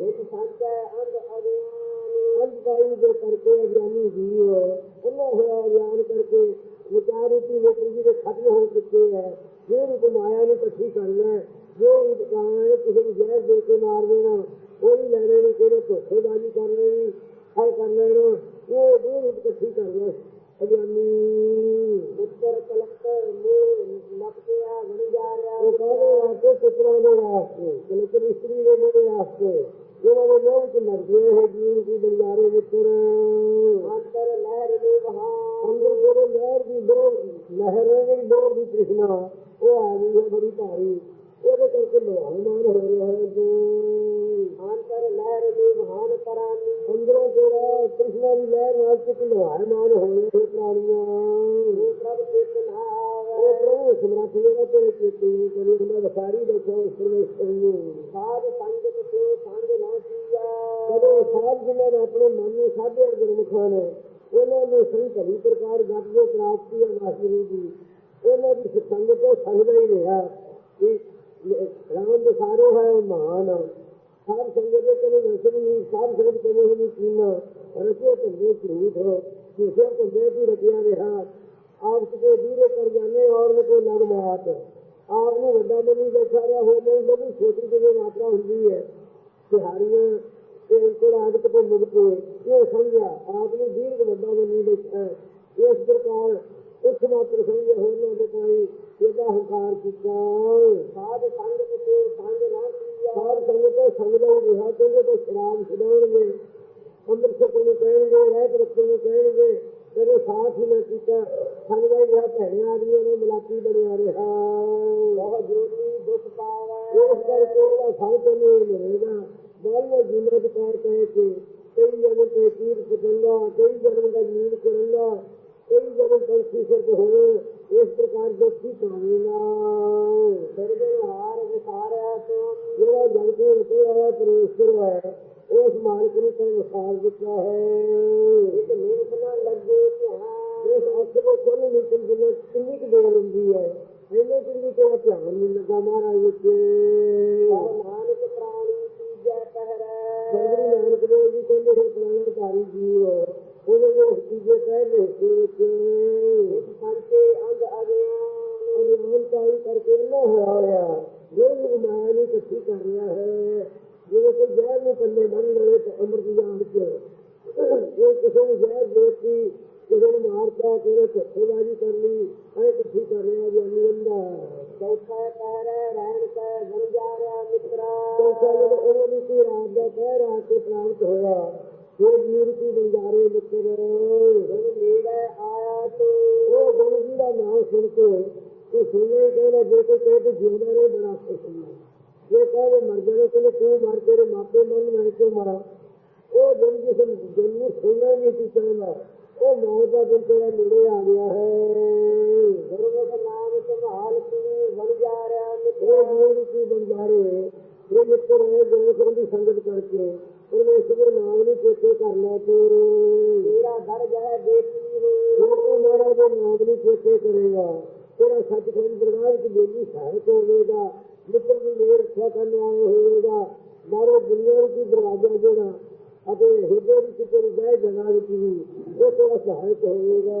ਜਿਸ ਸੰਚੈ ਅੰਧ ਅਗਿਆ ਅੱਜ ਕਾਈ ਕਰਕੇ ਅਗਿਆਨੀ ਜੀ ਉਹਨਾਂ ਹੋਇਆ ਗਿਆਨ ਕਰਕੇ ਵਿਚਾਰ ਰੂਪੀ ਨੌਕਰੀ ਦੇ ਖਤਮ ਹੋ ਚੁੱਕੇ ਹੈ। ਜੇ ਰੂਪ ਮਾਇਆ ਨੂੰ ਇਕੱਠੀ ਕਰਨਾ ਹੈ, ਜੋ ਇਤਕਾਂ ਹੈ ਕਿਸੇ ਨੂੰ ਜ਼ਹਿਰ ਦੇ ਕੇ ਮਾਰ ਦੇਣਾ ਉਹ ਵੀ ਲੈਣੇ ਨੇ ਕਿਹੜੇ ਧੋਖੇਬਾਜ਼ੀ ਕਰ ਲੈਣੀ ਹੈ ਕਰ ਲੈਣਾ ਉਹ ਦੋ ਰੂਪ ਇਕੱਠੀ ਕਰਨਾ। ਅਗਿਆਨੀ ਮਿੱਤਰ ਕਲਕ ਮੂਹ ਨਪਕਿਆ ਗੁਰੂ ਜਾਰਿਆ ਉਹ ਕਹਿੰਦੇ ਆਪੇ ਪੁੱਤਰਾਂ ਦੇ ਵਾਸਤੇ ਕਲੇਕਰ ਇਸਤਰੀ ਦੇ ਮੇਰੇ ਵਾਸਤੇ ਉਹਨਾਂ ਦੇ ਲੋਕ ਚ ਲੱਗਦੇ ਹੈ ਜੀਵ ਦੀ ਬੰਜਾਰੇ ਮਿੱਤਰ ਅੰਤਰ ਲਹਿਰ ਨੂੰ ਵਹਾ ਅੰਦਰ ਜਿਹੜੇ ਲਹਿਰ ਦੀ ਦੋ ਲਹਿਰ ਦੀ ਦੋ ਦੀ ਕ੍ਰਿਸ਼ਨਾ ਦੀ ਲਹਿਰ ਨਾਲ ਚਿਤ ਲੋਹਾਮਾਨ ਹੋ ਰਹੇ ਹੈ ਪ੍ਰਾਣੀਆਂ ਪ੍ਰਭ ਚਿਤ ਨਾ ਉਹ ਆਵੇ ਪ੍ਰਭੂ ਸਮਰੱਥ ਜਿਹੜਾ ਤੇਰੇ ਚੇਤੇ ਨੂੰ ਕਰੀ। ਹੁੰਦਾ ਵਸਾਰੀ ਦੇਖੋ ਉਸ ਪਰਮੇਸ਼ਰ ਨੂੰ। ਸਾਧ ਸੰਗਤ ਤੇ ਸੰਗ ਨਾ ਕੀਆ। ਕਦੇ ਸਾਧ ਜਿਨ੍ਹਾਂ ਨੇ ਆਪਣੇ ਮਨ ਨੂੰ ਸਾਧਿਆ ਗੁਰਮੁਖਾਂ ਨੇ ਉਹਨਾਂ ਨੂੰ ਸਹੀ ਭਲੀ ਪ੍ਰਕਾਰ ਗੱਤ ਦੇ ਪ੍ਰਾਪਤੀ ਹੈ ਵਾਹਿਗੁਰੂ ਦੀ ਉਹਨਾਂ ਦੀ ਸੰਗਤ ਤੋਂ ਸੰਗਦਾ ਹੀ ਰਿਹਾ ਕਿ ਰਾਮ ਦੇ ਸਾਰੇ ਹੈ ਉਹ ਮਹਾਨ ਸਾਧ ਸੰਗਤ ਦੇ ਕੋਲ ਵੈਸੇ ਵੀ ਨਹੀਂ ਸਾਧ ਸੰਗਤ ਕੋਲ ਨਹੀਂ ਕੀਨਾ ਰਸੇ ਭੰਦੇ ਝੂਠ ਕਿਸੇ ਭੰਦੇ ਦੀ ਰਖਿਆ ਰਿਹਾ। ਆਪ ਕੋ ਦੂਰੇ ਕਰ ਜਾਣੇ ਔਰ ਕੋ ਆਪ। ਨੂੰ ਵੱਡਾ ਮਨੀ ਬੈਠਾ ਰਿਹਾ ਹੋ ਨਹੀਂ ਲਗੂ ਛੋਟੀ ਜਿਹੀ ਮਾਤਰਾ ਹੁੰਦੀ ਹੈ। ਤਿਹਾਰੀਆਂ ਤੇ ਕੋਲ ਆਦਤ ਕੋ ਮੁਕਤ ਇਹ ਸਮਝਿਆ ਆਪ ਨੂੰ ਦੀਰਘ ਵੱਡਾ ਮਨੀ ਬੈਠਾ ਇਸ ਪ੍ਰਕਾਰ ਉਸ ਮਾਤਰ ਸਮਝਿਆ ਹੋਣਾ ਦੇ ਕੋਈ ਇਹਦਾ ਹੰਕਾਰ ਕੀਤਾ। ਸਾਧ ਸੰਗਤ ਤੇ ਸੰਗ ਨਾ ਸਾਰ ਸੰਗਤ ਤੋਂ ਸੰਗਦਾ ਹੀ ਰਿਹਾ ਕਹਿੰਦੇ ਤੇ ਸ਼ਰਾਬ ਛਡਾਉਣਗੇ ਅੰਮ੍ਰਿਤ ਛਕਣ ਨੂੰ ਕਹਿਣਗੇ ਰਹਿਤ ਰੱਖਣ ਨੂੰ ਕਹਿਣਗੇ ਕਦੇ ਸਾਥ ਹੀ ਨਾ ਕੀਤਾ। ਸੰਗਦਾ ਹੀ ਰਿਹਾ ਭੈਣੇ ਆਦਮੀਆਂ ਨੇ ਮਲਾਕੀ ਬਣਿਆ ਰਿਹਾ। ਬਹੁਤ ਜੋਤੀ ਦੁਖ ਪਾਵੇ ਇਸ ਕਰਕੇ ਉਹਦਾ ਫਲ ਤੈਨੂੰ ਮਿਲੇਗਾ। ਬਾਹਰ ਜੀਵਨ ਦੇ ਕਾਰ ਕਹਿ ਕੇ ਕਈ ਜਨਮ ਤੇ ਤੀਰ ਪਤੰਗਾ ਕਈ ਜਨਮ ਦਾ ਨੀਂਦ ਕਰੰਗਾ ਕਈ ਜਨਮ ਸਰਦ ਹੋਵੇ ਇਸ ਪ੍ਰਕਾਰ ਦੇ ਕੀ ਪਾਵੇਗਾ ਸਰਗਨ ਹਾਰ ਵਿਸਾਰਿਆ ਤੁਮ ਜਿਹੜਾ ਜਗ ਤੋਂ ਰੁਕਿਆ ਹੋਇਆ ਪਰਮੇਸ਼ਰ ਹੈ ਉਸ ਮਾਲਕ ਨੂੰ ਤਾਂ ਵਿਸਾਰ ਦਿੱਤਾ ਹੈ। ਇੱਕ ਨਿਮਕ ਨਾ ਲੱਗੇ ਧਿਆਨ। ਇਸ ਅੱਖ ਦੇ ਕੋਲ ਨਹੀਂ ਜਿੰਨਾ ਕਿੰਨੀ ਕੁ ਦੇਰ ਹੁੰਦੀ ਹੈ। ਇਹਨੇ ਕਿੰਨੀ ਤੇਰਾ ਧਿਆਨ ਨਹੀਂ ਲੱਗਾ ਮਹਾਰਾਜ ਵਿੱਚ। ਕਹੋ ਨਾਨਕ ਪ੍ਰਾਣੀ ਤੀਜੈ ਪਹਿਰੈ। ਨਾਨਕ ਦੇਵ ਜੀ ਕਹਿੰਦੇ ਹੈ ਪ੍ਰਾਣਕਾਰੀ ਜੀਵ ਉਹਦੇ ਦੇ ਤੀਜੇ ਪਹਿਲੇ ਹਿੱਸੇ ਵਿੱਚ ਅਗਿਆਨਕਾਰੀ ਕਰਕੇ ਇੰਨਾ ਹੋਇਆ ਹੋਇਆ ਜੋ ਵੀ ਮਾਇਆ ਨੂੰ ਇਕੱਠੀ ਕਰ ਰਿਹਾ ਹੈ। ਜਿਵੇਂ ਕੋਈ ਜ਼ਹਿਰ ਨੂੰ ਪੱਲੇ ਬੰਨ ਲਵੇ ਤਾਂ ਅੰਮ੍ਰਿਤ ਜਾਣ ਚ। ਜੇ ਕਿਸੇ ਨੂੰ ਜ਼ਹਿਰ ਦੇਤੀ ਕਿਸੇ ਨੂੰ ਮਾਰਤਾ ਕਿਸੇ ਧੱਕੇਬਾਜ਼ੀ ਕਰ ਲਈ ਐ ਇਕੱਠੀ ਕਰ ਰਿਹਾ ਗਿਆਨੀ ਬੰਦਾ ਚੌਥਾ ਪਹਿਰ ਰਹਿਣ ਕੈ ਬਣ ਜਾ ਰਿਹਾ ਮਿੱਤਰਾ। ਚੌਥਾ ਜਦੋਂ ਉਹਨਾਂ ਨੂੰ ਕੋਈ ਰਾਤ ਦਾ ਕਹਿ ਤੇ ਪ੍ਰਾਪਤ ਹੋਇਆ ਜੀਵ ਕੀ ਬੰਜਾਰੇ ਮਿੱਤਰ? ਗੁਰੂ ਨੇੜੇ ਆਇਆ ਤੂੰ। ਉਹ ਗੁਰੂ ਜੀ ਦਾ ਨਾਮ ਸੁਣ ਕੇ ਉਹ ਸੁਣੇ ਕਹਿੰਦਾ ਜੇ ਕੋਈ ਕਹੇ ਤੇ ਜਿਉਂਦਾ ਰਹੇ ਬੜਾ ਖੁਸ਼ ਹੁੰਦਾ ਜੇ ਕਹੇ ਮਰ ਜਾਣਾ ਕਹਿੰਦੇ ਤੂੰ ਮਰ ਤੇਰੇ ਮਾਪੇ ਮਰਨ ਮੈਂ ਕਿਉਂ ਮਰਾਂ? ਉਹ ਦਿਨ ਜਿਸ ਦਿਨ ਨੂੰ ਸੁਣਨਾ ਨਹੀਂ ਸੀ ਚਾਹੁੰਦਾ। ਉਹ ਮੌਤ ਦਾ ਦਿਨ ਤੇਰਾ ਨੇੜੇ ਆ ਗਿਆ ਹੈ। ਗੁਰਮੁਖ ਨਾਮ ਸੰਭਾਲ ਤੂੰ ਬਣ ਜਾ ਰਿਹਾ ਇਹ ਮਿੱਤਰਾ ਜੀਵਨ ਕੀ ਬੰਜਾਰੇ ਇਹ ਮਿੱਤਰ ਹੈ ਗੁਰੂ ਦੀ ਸੰਗਤ ਕਰਕੇ ਪਰਮੇਸ਼ਵਰ ਨਾਮ ਨੂੰ ਚੇਤੇ ਕਰ ਲੈ ਤੂੰ ਤੇਰਾ ਦਰਜ ਹੈ ਦੇਖੀ ਹੋ ਜੋ ਤੂੰ ਮੇਰਾ ਦੇ ਨਾਮ ਨੂੰ ਚੇਤੇ ਕਰੇਗਾ। ਤੇਰਾ ਸੱਚਖੰਡ ਦਰਗਾਹ ਵਿੱਚ ਬੇਲੀ ਸਹਾਇਕ ਹੋਵੇਗਾ ਮਿੱਤਰ ਦੀ ਮੇਰ ਰੱਖਿਆ ਕਰਨ ਵਾਲਾ ਹੋਵੇਗਾ ਮਾਰੋ ਦੁਨੀਆ ਵਿੱਚ ਦਰਵਾਜ਼ਾ ਜਿਹੜਾ ਅਤੇ ਹਿਰਦੇ ਵਿੱਚ ਤੇਰੀ ਗਏ ਜਗ੍ਹਾ ਵਿੱਚ ਵੀ ਉਹ ਤੇਰਾ ਸਹਾਇਕ ਹੋਵੇਗਾ।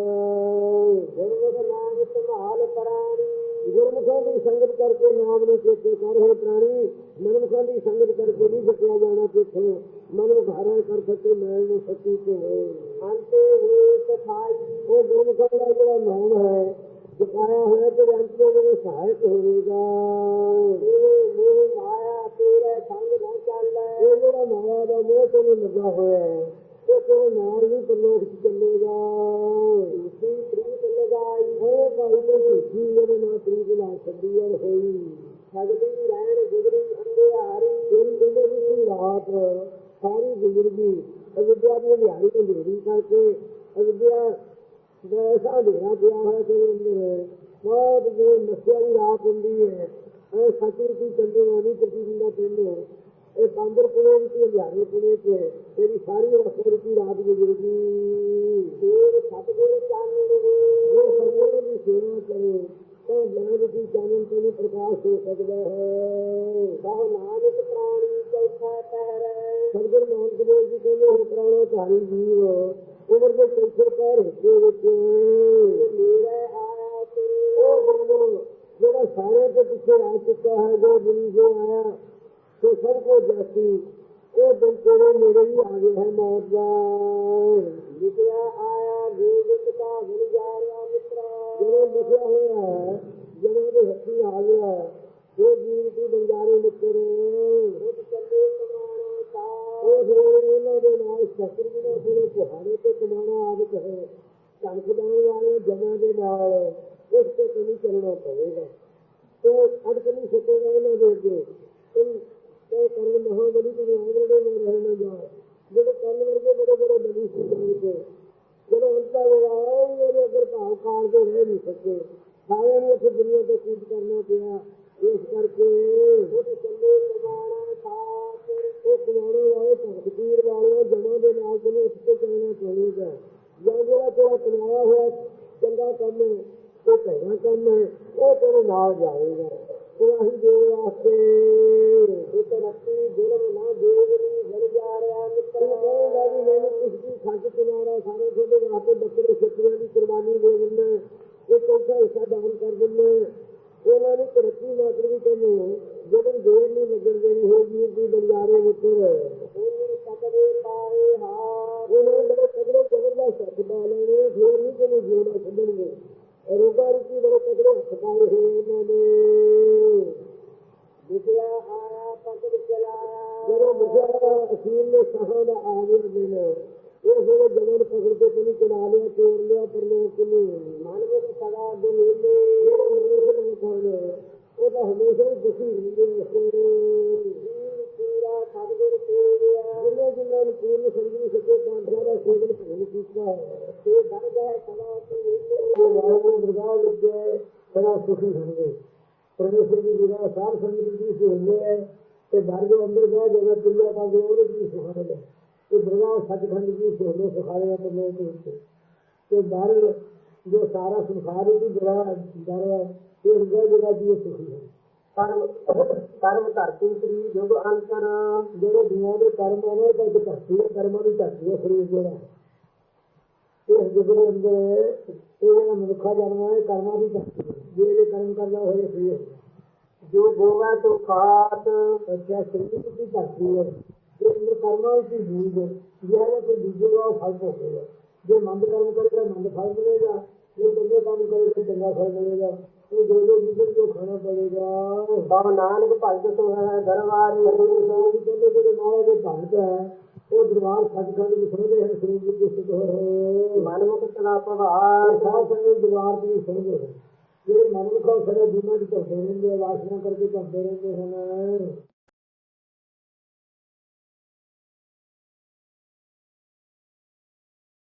ਗੁਰਮੁਖ ਨਾਮ ਸੰਭਾਲ ਪ੍ਰਾਣੀ। ਗੁਰਮੁਖਾਂ ਦੀ ਸੰਗਤ ਕਰਕੇ ਨਾਮ ਨੂੰ ਚੇਤੇ ਕਰ ਹੈ ਪ੍ਰਾਣੀ। ਮਨਮੁਖਾਂ ਦੀ ਸੰਗਤ ਕਰਕੇ ਨਹੀਂ ਸਕਿਆ ਜਾਣਾ ਕਿੱਥੇ। ਮਨਮੁਖ ਹਰਾ ਕਰ ਸਕੇ ਮੈਲ ਨੂੰ ਸੱਚੀ ਤੇ ਹੋਏ। ਅੰਤੇ ਹੋਏ ਸਥਾਈ ਉਹ ਗੁਰਮੁਖਾਂ ਦਾ ਜਿਹੜਾ ਨਾਮ ਹੈ ਜਪਾਇਆ ਹੋਇਆ ਤੇ ਦੇ ਵਿੱਚ ਸਹਾਇਕ ਹੋਵੇਗਾ ਇਹ ਮੋਹ ਮਾਇਆ ਤੇਰੇ ਸੰਗ ਨਾ ਚੱਲੇ ਇਹ ਜਿਹੜਾ ਮਾਇਆ ਦਾ ਮੋਹ ਤੈਨੂੰ ਲੱਗਾ ਹੋਇਆ ਹੈ ਉਹ ਤੇਰੇ ਨਾਲ ਵੀ ਪਰਲੋਕ ਚ ਚੱਲੇਗਾ ਉਸੀ ਪ੍ਰੀਤ ਲਗਾਈ ਉਹ ਭਾਈ ਤੇ ਝੂਠੀ ਇਹਦੇ ਨਾਲ ਪ੍ਰੀਤ ਨਾਲ ਛੱਡੀ ਯਾਰ ਹੋਈ ਸਗਦੀ ਰਹਿਣ ਗੁਜਰੀ ਅੰਧਿਆਰੀ ਦਿਨ ਦਿਨੇ ਦੀ ਰਾਤ ਸਾਰੀ ਜ਼ਿੰਦਗੀ ਅਵਿਦਿਆ ਦੀ ਹਲਿਆਣੀ ਤੋਂ ਦੇਰੀ ਕਰਕੇ ਅਵਿਦਿਆ ਦਾ ਐਸਾ ਹਨੇਰਾ ਪਿਆ ਹੋਇਆ ਤੇ ਅੰਦਰ ਬਹੁਤ ਜਿਵੇਂ ਮੱਸਿਆ ਦੀ ਰਾਤ ਹੁੰਦੀ ਹੈ ਐ ਸਤਿਰ ਦੀ ਚੰਦਰਮਾ ਨਹੀਂ ਪ੍ਰਤੀਬਿੰਬਾ ਪੈਂਦੇ ਇਹ ਬਾਂਦਰ ਕੋਲੇ ਵਿੱਚ ਹਲਿਆਣੇ ਕੋਲੇ ਤੇ ਤੇਰੀ ਸਾਰੀ ਰਸਤੇ ਦੀ ਰਾਤ ਗੁਜ਼ਰਦੀ ਤੇਰੇ ਸਤਿਗੁਰ ਚਾਨਣ ਜੇ ਸਤਿਗੁਰੂ ਦੀ ਸੇਵਾ ਕਰੇ ਤਾਂ ਜਨਮ ਦੀ ਚਾਨਣ ਤੋਂ ਪ੍ਰਕਾਸ਼ ਹੋ ਸਕਦਾ ਹੈ ਬਹੁ ਨਾਨਕ ਪ੍ਰਾਣੀ ਚੌਥਾ ਪਹਿਰ ਸਤਿਗੁਰੂ ਨਾਨਕ ਦੇਵ ਜੀ ਕਹਿੰਦੇ ਹੋ ਪ੍ਰਾਣੋ ਧਾਰੀ ਜੀਵ ਉਮਰ ਦੇ ਕੈਸੇ ਪੈਰ ਹਿੱਸੇ ਵਿੱਚ। ਆਇਆ ਤੂੰ ਉਹ ਜਿਹੜਾ ਸਾਰੇ ਤੋਂ ਪਿੱਛੇ ਆ ਚੁੱਕਾ ਹੈ ਜੋ ਬੁਰੀ ਜੋ ਆਇਆ ਤੇ ਸਭ ਕੋ ਜਾਤੀ ਉਹ ਦਿਨ ਤੇਰੇ ਨੇੜੇ ਹੀ ਆ ਗਿਆ ਹੈ ਮੌਤ ਦਾ ਲਿਖਿਆ ਆਇਆ ਗੋਬਿੰਦ ਕਾ ਬਣ ਜਾ ਰਿਹਾ ਮਿੱਤਰਾ। ਜਦੋਂ ਲਿਖਿਆ ਹੋਇਆ ਹੈ ਜਦੋਂ ਦੇ ਹੱਥੀ ਆ ਗਿਆ ਉਹ ਜੀਵ ਦੀ ਬੰਜਾਰੇ ਮਿੱਤਰ। ਖੁਦ ਚੱਲੇ ਤਾ ਉਹ ਹੋਰ ਇਹਨਾਂ ਦੇ ਨਾਲ ਸ਼ਸਤਰ ਬਿਨਾਂ ਥੋੜੇ ਪੁਹਾਰੇ ਤੇ ਕਮਾਣਾ ਆਦਿਕ ਹੈ ਧਨ ਕਮਾਉਣ ਵਾਲੇ ਜਮਾਂ ਦੇ ਨਾਲ ਉਸ ਤੇ ਕਮੀ ਕਰਨਾ ਪਵੇਗਾ। ਤੇ ਅੜਕ ਨਹੀਂ ਸਕੇਗਾ ਇਹਨਾਂ ਦੇ ਅੱਗੇ। ਤੇ ਕਰਨ ਮਹਾਬਲੀ ਦੇ ਆਗਰੇ ਦੇ ਰਹਿਣਾ ਜਾ। ਜਿਹੜੇ ਕਰਨ ਵਰਗੇ ਬੜੇ ਬੜੇ ਬਲੀ ਸੀ ਜਿਹੜੇ ਜਦੋਂ ਅੰਤਾ ਹੋਇਆ ਉਹਦੇ ਅਗਰ ਭਾਵ ਕਾਰ ਦੇ ਰਹਿ ਨਹੀਂ ਸਕੇ। ਸਾਰਿਆਂ ਨੂੰ ਇਸ ਦੁਨੀਆ ਤੇ ਕੂਦ ਕਰਨਾ ਪਿਆ। ਇਸ ਕਰਕੇ ਉਹਦੇ ਚੱਲੇ ਕਮਾਣਾ ਤਾਂ ਉਹ ਕਮਾਉਣੇ ਵਾਲੇ ਤਕਦੀਰ ਵਾਲੇ ਜਮਾਂ ਦੇ ਨਾਲ ਤੈਨੂੰ ਉੱਠ ਕੇ ਚੱਲਣਾ ਪਵੇਗਾ ਜਾਂ ਜਿਹੜਾ ਤੇਰਾ ਕਮਾਇਆ ਹੋਇਆ ਚੰਗਾ ਕੰਮ ਹੈ, ਉਹ ਭੈੜਾ ਕੰਮ ਹੈ, ਉਹ ਤੇਰੇ ਨਾਲ ਜਾਏਗਾ ਪੁਰਾਹੀ ਦੇ ਵਾਸਤੇ। ਇੱਕ ਰੱਤੀ ਜ਼ੁਲਮ ਨਾ ਦੇਵਨੀ ਬਣ ਜਾ ਰਿਹਾ ਤੂੰ ਕਹੇਗਾ ਵੀ ਮੈਨੂੰ ਕੁਝ ਵੀ ਖੱਜ ਕਿਨਾਰਾ ਸਾਰੇ ਤੁਹਾਡੇ ਵਾਸਤੇ ਬੱਕਰੇ ਛੱਤੀਆਂ ਦੀ ਕੁਰਬਾਨੀ ਦੇ ਦਿੰਦਾ ਇਹ ਕੋਈ ਹਿੱਸਾ ਦਾਨ ਕਰ ਦਿੰਦਾ ਉਹਨਾਂ ਨੇ ਤਰੱਕੀ ਮਾਤਰ ਵੀ ਤੈਨੂੰ ਜਦੋਂ ਦੇਰ ਨਹੀਂ ਲੱਗਣ ਦੇਣੀ ਹੋਗੀ ਦੀ ਬੰਜਾਰੇ ਵਿੱਚ ਉਹਨੇ ਤਕਦੇ ਪਾਏ ਹਾਰ ਉਹਨਾਂ ਬੜੇ ਤਗੜੇ ਜ਼ਬਰਦਸਤ ਹੱਥ ਪਾ ਲੈਣੇ ਫੇਰ ਨਹੀਂ ਤੈਨੂੰ ਜਿਉਣਾ ਛੱਡਣਗੇ? ਰੋਗਾ ਰੁਕੀ ਬੜੇ ਤਗੜੇ ਹੱਥ ਪਾਏ ਹੋਏ ਉਹਨਾਂ ਨੇ ਲਿਖਿਆ ਆਇਆ ਪਕੜ ਚਲਾਇਆ। ਜਦੋਂ ਮੁਖਿਆ ਅਸੀਮ ਨੇ ਸਾਹਾਂ ਦਾ ਆ ਗਿਆ ਦਿਨ ਇਹ ਫਿਰ ਜਮਨ ਪਕੜ ਕੇ ਤੈਨੂੰ ਚੜਾ ਲਿਆ ਤੋੜ ਲਿਆ ਪਰਲੋਕ ਨੂੰ। ਮਨ ਵਿੱਚ ਸਦਾ ਦੁਹੇਲੇ ਜਿਹੜਾ ਮਨੁੱਖ ਨੂੰ ਖਾਣਾ ਉਹ ਤਾਂ ਹਮੇਸ਼ਾ ਹੀ ਦੁਖੀ ਹੁੰਦੇ ਐਸੇ ਜੀਵ ਪੂਰਾ ਸਤਿਗੁਰ ਸੇਵਿਆ ਜਿੰਨੇ ਜਿੰਨਾਂ ਨੂੰ ਪੂਰਨ ਸਮਝ ਨਹੀਂ ਸਕੇ ਪਾਂਡਵਾਂ ਦਾ ਸੇਵਨ ਭੁੱਲ ਕੀਤਾ ਹੈ। ਤੇ ਦਰਦ ਹੈ ਸਦਾ ਤੂੰ ਉਹ ਵਾਹਿਗੁਰੂ ਦਰਗਾਹ ਵਿੱਚ ਬੜਾ ਸੁਖੀ ਹੋਣਗੇ ਪਰਮੇਸ਼ਰ ਦੀ ਜਿਹੜਾ ਸਾਰ ਸੰਗਤ ਦੀ ਸੁਣਦੇ ਹੈ। ਤੇ ਘਰ ਦੇ ਅੰਦਰ ਜਾ ਜਗ੍ਹਾ ਪਿੱਲਾ ਪਾ ਕੇ ਉਹਦੇ ਦੀ ਸੁਖਾਣੇ ਦਾ ਤੇ ਦਰਗਾਹ ਸੱਚਖੰਡ ਦੀ ਸੁਣਦੇ ਸੁਖਾਣੇ ਦਾ ਲੋਕ ਵਿੱਚ ਤੇ ਬਾਹਰ ਜੋ ਸਾਰਾ ਸੰਸਾਰ ਦੀ ਜਗ੍ਹਾ ਦਰ ਹੈ ਇਹ ਜਗ੍ਹਾ ਜਗ੍ਹਾ ਦੀ ਸੁਖੀ ਹੈ। ਕਰਮ ਕਰਮ ਧਰਤੀ ਸ੍ਰੀ ਜੁਗ ਅੰਤਰ ਜਿਹੜੇ ਦੁਨੀਆ ਦੇ ਕਰਮ ਨੇ ਤਾਂ ਇੱਕ ਧਰਤੀ ਹੈ, ਕਰਮਾਂ ਦੀ ਧਰਤੀ ਹੈ ਸਰੀਰ ਜਿਹੜਾ ਇਸ ਜੁਗ ਦੇ ਅੰਦਰ ਇਹ ਜਿਹੜਾ ਮਨੁੱਖਾ ਜਨਮ ਹੈ, ਇਹ ਕਰਮਾਂ ਦੀ ਧਰਤੀ ਹੈ। ਜੇ ਇਹ ਕਰਮ ਕਰਨਾ ਹੋਏ ਸਹੀ ਹੈ। ਜੋ ਗੋਵਾ ਤੋਂ ਖਾਤ ਅੱਛਾ ਸਰੀਰ ਦੀ ਧਰਤੀ ਹੈ। ਇਹ ਅੰਦਰ ਕਰਮਾਂ ਦੀ ਬੂਝ ਹੈ ਜਿਹੜਾ ਕੋਈ ਦੂਜੇ ਦਾ ਉਹ ਫਲ ਭੋਗੇਗਾ ਜੇ ਮੰਦ ਕਰਮ ਕਰੇਗਾ ਮੰਦ ਫਲ ਮਿਲੇਗਾ। ਜੇ ਚੰਗੇ ਕੰਮ ਕਰੇਗਾ ਚੰਗਾ ਫਲ ਮਿਲੇਗਾ। ਇਹ ਜੋ ਜੋ ਜਿੱਦ ਜੋ ਖਾਣਾ ਪੜੇਗਾ ਬਾਬ ਨਾਨਕ ਭਗਤ ਸੋ ਹੈ। ਦਰਬਾਰੇ ਕਹਿੰਦੇ ਜਿਹੜੇ ਮਹਾਰਾਜ ਦੇ ਭਗਤ ਹੈ। ਉਹ ਦਰਬਾਰ ਸੱਚਖੰਡ ਵਿੱਚ ਸੁਣਦੇ ਹਨ ਸਰੂਪ ਵਿੱਚ ਸਥਿਤ ਹੋਏ ਮਨਮੁਖ ਸਦਾ ਪ੍ਰਭਾਰ ਸਾਧ ਸੰਗਤ ਦਰਬਾਰ ਦੀ ਸੁਣਦੇ ਹਨ। ਜਿਹੜੇ ਮਨੁੱਖ ਆ ਉਹ ਸਾਰੇ ਦੁਨੀਆਂ ਚ ਧਰਦੇ ਰਹਿੰਦੇ ਵਾਸਨਾ ਕਰਕੇ ਧਰਦੇ ਰਹਿੰਦੇ ਹਨ।